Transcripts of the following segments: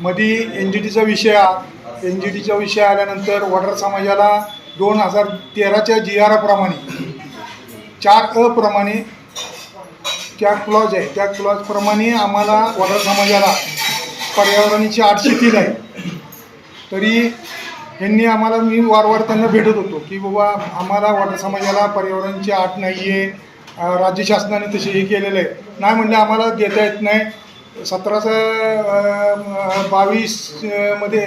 मधी N G टीचा विषय आ एन जी टीचा विषय आल्यानंतर वडार समाजाला दोन हजार तेराच्या जी आराप्रमाणे चार अ प्रमाणे त्या क्लॉज आहे. त्या क्लॉजप्रमाणे आम्हाला वडार समाजाला पर्यावरणाची आठ शेती आहे. तरी यांनी आम्हाला मी वारंवार त्यांना भेटत होतो की बाबा आम्हाला वॉटर समाजाला पर्यावरणाची आठ नाही आहे राज्य शासनाने तसे हे केलेलं आहे. नाही म्हणले आम्हाला देता येत नाही. सतराशे बावीसमध्ये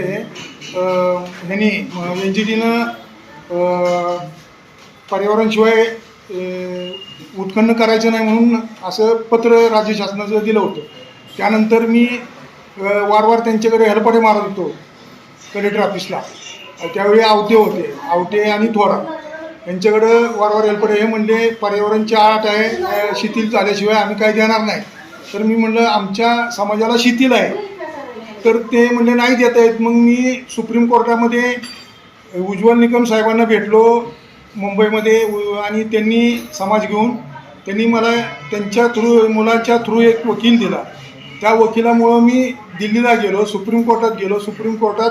ह्यांनी एन जी टीनं पर्यावरणशिवाय उत्खनन करायचं नाही म्हणून असं पत्र राज्य शासनाचं दिलं होतं. त्यानंतर मी वारंवार त्यांच्याकडे हेलपाटे मारत होतो कलेक्टर ऑफिसला. त्यावेळी आवटे होते आवटे आणि थोरा. यांच्याकडं वारंवार हेलपटे हे म्हणले पर्यावरणची आट आहे शिथिल झाल्याशिवाय आम्ही काही देणार नाही. तर मी म्हणलं आमच्या समाजाला शिथिल आहे. तर ते म्हणले नाही देता येत मग मी सुप्रीम कोर्टामध्ये उज्ज्वल निकम साहेबांना भेटलो मुंबईमध्ये उ- आणि त्यांनी समाज घेऊन त्यांनी मला त्यांच्या थ्रू मुलाच्या थ्रू एक वकील दिला. त्या वकिलामुळं मी दिल्लीला गेलो सुप्रीम कोर्टात गेलो. सुप्रीम कोर्टात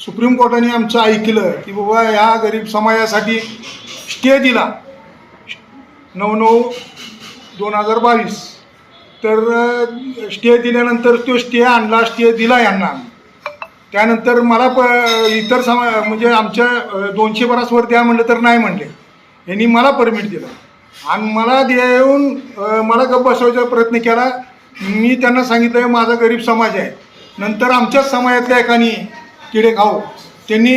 सुप्रीम कोर्टाने आमचं ऐकलं की बाबा ह्या गरीब समाजासाठी स्टे दिला. नऊ नऊ दोन हजार बावीस. तर स्टे दिल्यानंतर तो स्टे आणला स्टे दिला यांना. त्यानंतर मला प इतर समा म्हणजे आमच्या दोनशे बरासवर द्या म्हणलं तर नाही म्हणले. यांनी मला परमिट दिलं. आणि मला द्या येऊन मला गप्प बसवायचा प्रयत्न केला. मी त्यांना सांगितलं माझा गरीब समाज आहे. नंतर आमच्याच समाजातल्या एकानी किडे खाऊ त्यांनी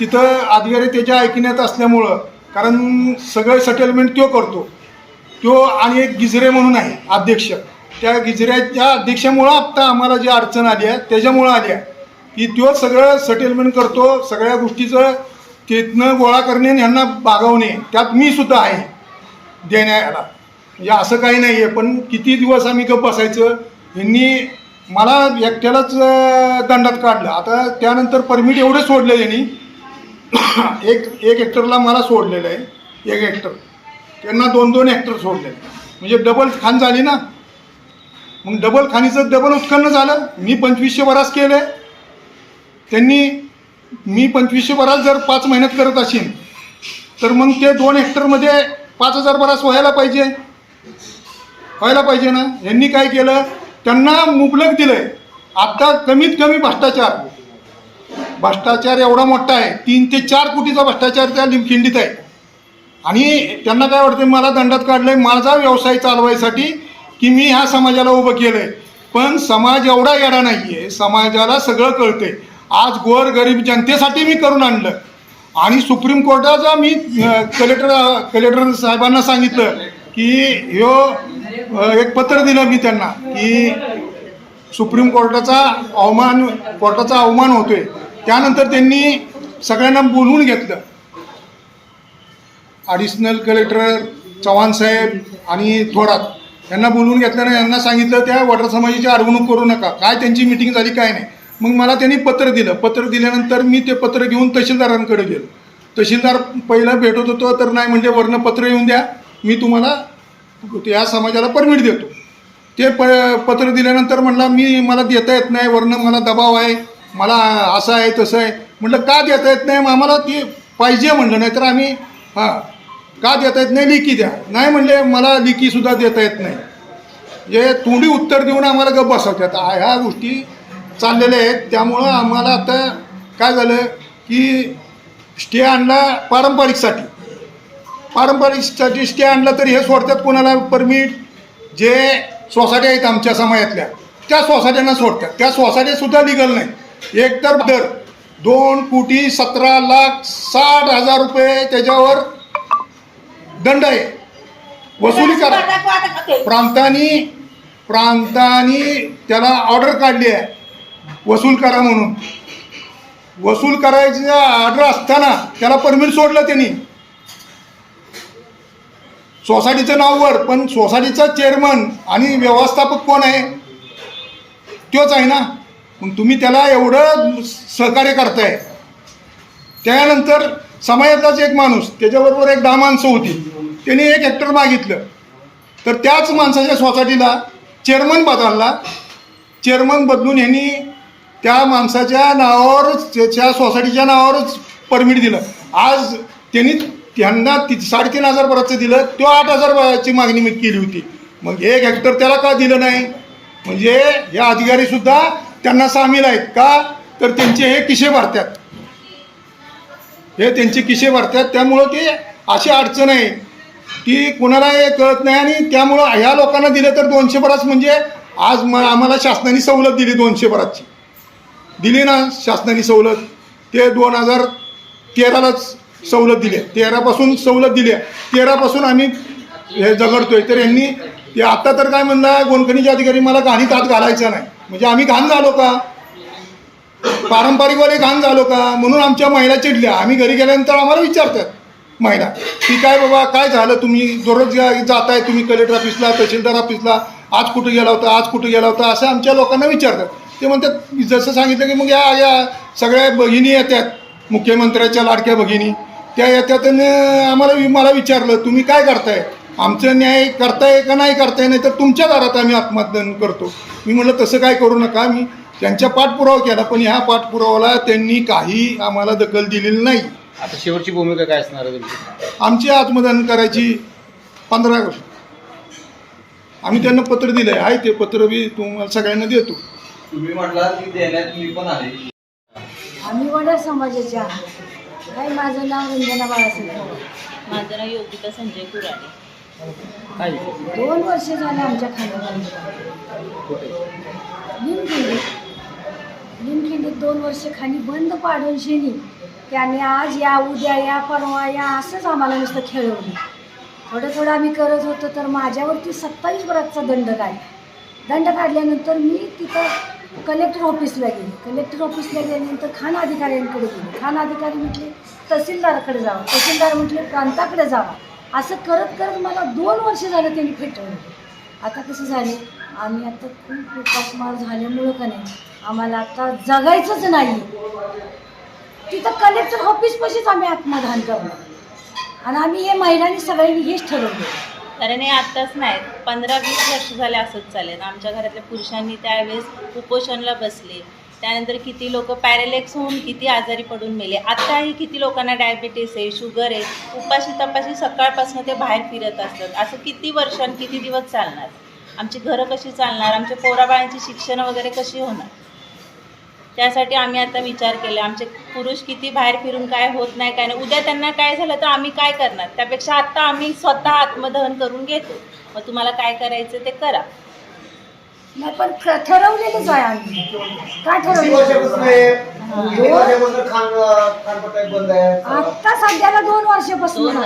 तिथं अधिकारी त्याच्या ऐकण्यात असल्यामुळं कारण सगळं सेटलमेंट तो करतो. तो आणि एक गिजरे म्हणून आहे अध्यक्ष. त्या गिजऱ्याच्या अध्यक्षामुळं आत्ता आम्हाला जी अडचण आली आहे त्याच्यामुळं आली आहे. की तो सगळं सेटलमेंट करतो सगळ्या गोष्टीचं तिथनं गोळा करणे आणि ह्यांना बागवणे त्यात मी सुद्धा आहे. देण्याला. म्हणजे असं काही नाही आहे पण किती दिवस आम्ही गप बसायचं ह्यांनी मला एकट्यालाच दंडात काढलं. आता त्यानंतर परमिट एवढे सोडले त्यांनी. एक एक हेक्टरला मला सोडलेलं आहे एक हेक्टर त्यांना दोन दोन हेक्टर सोडले. म्हणजे डबल खान झाली ना. मग डबल खाणीचं डबल उत्पन्न झालं. मी पंचवीसशे बराच केलं. त्यांनी मी पंचवीसशे बराच जर पाच मेहनत करत असेल तर मग ते दोन हेक्टरमध्ये पाच हजार बराच व्हायला पाहिजे. व्हायला पाहिजे ना. यांनी काय केलं? त्यांना मुबलक दिलं आहे आत्ता कमीत कमी भ्रष्टाचार. भ्रष्टाचार एवढा मोठा आहे. तीन ते चार कोटीचा भ्रष्टाचार त्या लिमखिंडीत आहे. आणि त्यांना काय वाटतं मला दंडात काढलंय माझा व्यवसाय चालवायसाठी की मी ह्या समाजाला उभं केलंय. पण समाज एवढा येडा नाही आहे समाजाला सगळं कळते आज गोर गरीब जनतेसाठी मी करून आणलं. आणि सुप्रीम कोर्टाचा मी कलेक्टर कलेक्टर साहेबांना सांगितलं की ह्यो एक पत्र दिलं मी त्यांना की सुप्रीम कोर्टाचा अवमान कोर्टाचा अवमान होतोय. त्यानंतर त्यांनी सगळ्यांना बोलवून घेतलं. ॲडिशनल कलेक्टर चव्हाण साहेब आणि थोरात यांना बोलवून घेतल्यानं यांना सांगितलं त्या वॉटर समाजाची अडवणूक करू नका. काय त्यांची मिटिंग झाली काय नाही. मग मला त्यांनी पत्र दिलं. पत्र दिल्यानंतर मी ते पत्र घेऊन तहसीलदारांकडे गेलो. तहसीलदार पहिलं भेटत होतो तर नाही म्हणजे वरनं पत्र येऊन द्या. मी तुम्हाला या समाजाला परमिट देतो. ते प पत्र दिल्यानंतर म्हणला मी मला देता येत नाही. वरनं मला दबाव आहे. मला असं आहे तसं आहे. म्हटलं का देता येत नाही? मग आम्हाला ते पाहिजे म्हणलं. नाही तर आम्ही हां का देता येत नाही? लिखी द्या. नाही म्हणले मला लिखीसुद्धा देता येत नाही. जे तोंडी उत्तर देऊन आम्हाला गप्प बसवतात. ह्या गोष्टी चाललेल्या आहेत. त्यामुळं आम्हाला आता काय झालं की स्टे आणला पारंपरिकसाठी पारंपरिकसाठी स्टे आणला तरी हे सोडतात कोणाला परमिट? जे सोसायटी आहेत आमच्या समाजातल्या. त्या सोसायट्यांना सोडतात. त्या सोसायट्या लिगल नाही. एकतर दर दोन कोटी सतरा लाख साठ हजार रुपये त्याच्यावर दंड आहे. वसुली करा. प्रांतांनी प्रांतांनी त्याला ऑर्डर काढली आहे. वसूल करा म्हणून. वसूल करायची ऑर्डर असताना त्याला परमिट सोडलं त्यांनी. सोसायटीचं नाववर पण सोसायटीचा चेअरमन आणि व्यवस्थापक कोण आहे? तोच आहे ना? मग तुम्ही त्याला एवढं सहकार्य करताय. त्यानंतर समाजातलाच एक माणूस त्याच्याबरोबर एक दहा माणसं होती. त्यांनी एक हेक्टर मागितलं. तर त्याच माणसाच्या सोसायटीला चेअरमन बदलला. चेअरमन बदलून ह्यांनी त्या माणसाच्या नावावरच त्या सोसायटीच्या नावावरच परमिट दिलं. आज त्यांनी त्यांना ती साडेतीन हजार दिलं. तो आठ हजारची मागणी मी केली होती. मग एक हेक्टर त्याला का दिलं नाही? म्हणजे या अधिकारीसुद्धा त्यांना सामील आहेत का? तर त्यांचे हे किशे भरतात. हे त्यांचे किशे भरतात त्यामुळं ते अशी अडचण आहे की कुणाला हे कळत नाही आणि त्यामुळं ह्या लोकांना दिलं तर दोनशे बराच म्हणजे आज म आम्हाला शासनाने सवलत दिली दोनशे बराची दिली ना शासनाने सवलत. ते दोन हजार तेरालाच सवलत दिली. आहे तेरापासून सवलत दिली. आहे तेरापासून आम्ही हे झगडतोय. तर यांनी ते आत्ता तर काय म्हणला गोंडखणीचे अधिकारी मला घाणीत हात घालायचा नाही. म्हणजे आम्ही घाण झालो का? पारंपरिकवाले घाण झालो का? म्हणून आमच्या महिला चिडल्या. आम्ही घरी गेल्यानंतर आम्हाला विचारतात महिला की काय बाबा काय झालं? तुम्ही दररोज जाताय तुम्ही कलेक्टर ऑफिसला तहसीलदार ऑफिसला आज कुठं गेला होता आज कुठं गेला होता? असं आमच्या लोकांना विचारतात. ते म्हणतात जसं सांगितलं की मग या या सगळ्या भगिनी येतात मुख्यमंत्र्याच्या लाडक्या भगिनी. त्या येतात आम्हाला मला विचारलं तुम्ही काय करताय? आमचं न्याय करताय का नाही करताय? नाही तर तुमच्या दारात आम्ही आत्महत्या करतो. मी म्हटलं तसं काय करू नका मी त्यांच्या पाठपुरावा केला पण ह्या पाठपुरावाला त्यांनी काही आम्हाला दखल दिलेली नाही. आता शेवटची भूमिका काय असणार आहे तुमची? आमची आत्मदान करायची पंधरा वर्ष आम्ही त्यांना पत्र दिलं आहे ते पत्र बी तुम्हाला सगळ्यांना देतो. तुम्ही म्हटला की देण्यात मी पण आहे. आम्ही वड्या समाजाचे आहोत. काय माझं नाव रंजना बाळासाहेब माझं नाव योगिता संजय कुराडे. काय दोन वर्ष झाले आमच्या खाण्यामध्ये लिमखिंडीत दोन वर्ष खाली बंद पाडून शेणी. त्याने आज या उद्या या परवा या असंच आम्हाला नुसतं खेळवलं. थोडं थोडं आम्ही करत होतो तर माझ्यावरती सत्तावीस वर्षाचा दंड काढला. दंड काढल्यानंतर मी तिथं कलेक्टर ऑफिसला गेले. कलेक्टर ऑफिसला गेल्यानंतर खान अधिकाऱ्यांकडे गेले. खान अधिकारी म्हटले तहसीलदाराकडे जावं. तहसीलदार म्हटले प्रांताकडे जावा. असं करत करत मला दोन वर्ष झालं त्यांनी फेटवलं आता कसं झाले? आम्ही आता खूप उपासमार झाल्यामुळं का नाही आम्हाला आता जगायचंच नाही तिथं कलेक्टर ऑफिसपाशीच आम्ही आत्मधान करणार. आणि आम्ही हे महिलांनी सगळ्यांनी हेच ठरवलं कारण हे आत्ताच नाही. पंधरा वीस वर्ष झाले असंच चालेल आमच्या घरातल्या पुरुषांनी त्यावेळेस उपोषणला बसले. त्यानंतर किती लोक पॅरेलेक्स होऊन किती आजारी पडून मेले. आत्ताही किती लोकांना डायबिटीस आहे शुगर आहे उपाशी तपाशी सकाळपासून ते बाहेर फिरत असतात. असं किती वर्ष किती दिवस चालणार? आमची घरं कशी चालणार? आमच्या पोराबाळांची शिक्षण वगैरे कशी होणार? त्यासाठी आम्ही आता विचार केला आमचे पुरुष किती बाहेर फिरून काय होत नाही काय नाही. उद्या त्यांना काय झालं तर आम्ही काय करणार? त्यापेक्षा आत्ता आम्ही स्वतः आत्मदहन करून घेतो. मग तुम्हाला काय करायचं ते करा. नाही पण ठरवलेलंच आहे आम्ही. काय किती ठरवलं वर्षापासून आहे किती वर्षापासून खान खानपट्टा बंद आहे. आता सध्याला दोन वर्षापासून.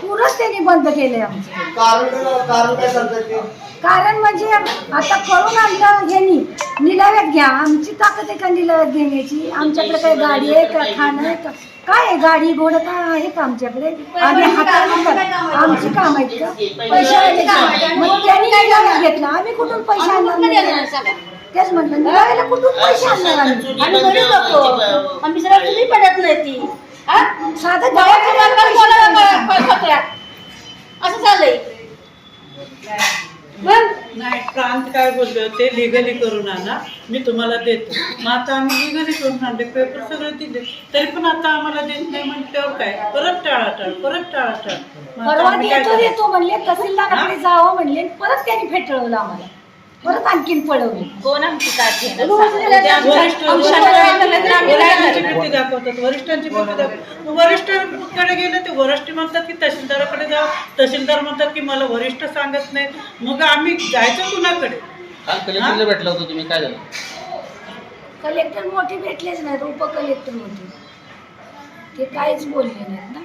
पुरंच त्यांनी बंद केले आमचं. कारण कारण काय सांगतात ते? कारण म्हणजे आता करून आणलं ह्यांनी निलाव्यात घ्या. आमची ताकद आहे का निलाव्यात घेण्याची? आमच्याकडे काय गाडी आहे का? खाणं आहे का? काय आहे गाडी घोडं काय आहे? का आमच्याकडे. आम्ही हाताने आमची काम आहेत का? पैसे आले का? मग त्यांनी घेतला. आम्ही कुठून पैसे आणणार? तेच म्हटलं निलाव्याला कुठून पैसे आणणार आम्ही? आम्ही गरीब लोक आम्ही जरा तुम्ही पडत नाही ती हा? साधं गावाच्या पत्र्यात. असं मग नाही प्रांत काय बोलले होते? लिगली करून आणा. मी तुम्हाला देतो. मग आता आम्ही लिगली करून आणले. पेपर सगळे दिले. तरी पण आता आम्हाला देत नाही म्हटल्यावर काय? परत टाळाटाळ परत टाळाटाळ. परवा देतो? देतो म्हणले. तहसीलदाराकडे जावं म्हणले. परत त्यांनी फेटळवलं आम्हाला. परत आणखीन पळवलं. कोण आमची घेणार उद्या आमच्या वरिष्ठांची? भीती दाखवतात. वरिष्ठांची भीती दाखवतात मग वरिष्ठांकडे गेले ते वरिष्ठ म्हणतात की तहसीलदाराकडे जा. तहसीलदार म्हणतात की मला वरिष्ठ सांगत नाही. मग आम्ही जायचं कुणाकडे? काल कलेक्टरला भेटला होता तुम्ही काय झालं? कलेक्टर मोठे भेटलेच नाहीत उपकलेक्टर मोठे ते काहीच बोलले नाहीत ना.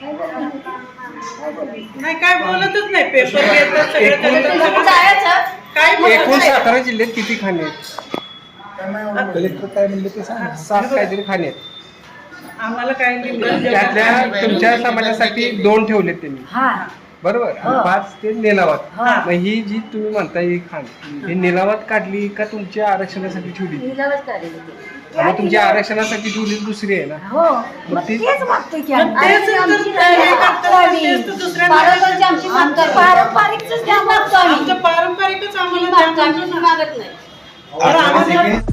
काय बोलले काय बोलले नाही काय बोलतच नाही. पेपर घेतात सगळं करतात. जायचं. काय एकूण. सातारा जिल्ह्यात किती खाणे आहेत? कलेक्टर काय म्हणले ते सांग. सात काहीतरी खाणे आहेत. आम्हाला काय त्यातल्या तुमच्या समाजासाठी दोन ठेवलेत त्यांनी. हा. बरोबर? आणि पाच ते निलावात. हा. मग ही जी तुम्ही म्हणताय ही खाण ही निलावात काढली का तुमच्या आरक्षणासाठी ठेवली? निलावच काढले. ते. मग तुमच्या आरक्षणासाठी ठेवली दुसरी आहे ना. हो मग ती- तेच मागतोय की मग आम्ही. तेच तर आमची ते हे करतात, आम्ही. तेच तर दुसऱ्यांना पारंपरिक आमची मागतो आमचं पारंपरिकच आमचं आम्ही. पारंपरिकच आम्हाला मागतो नाही. आम्हाला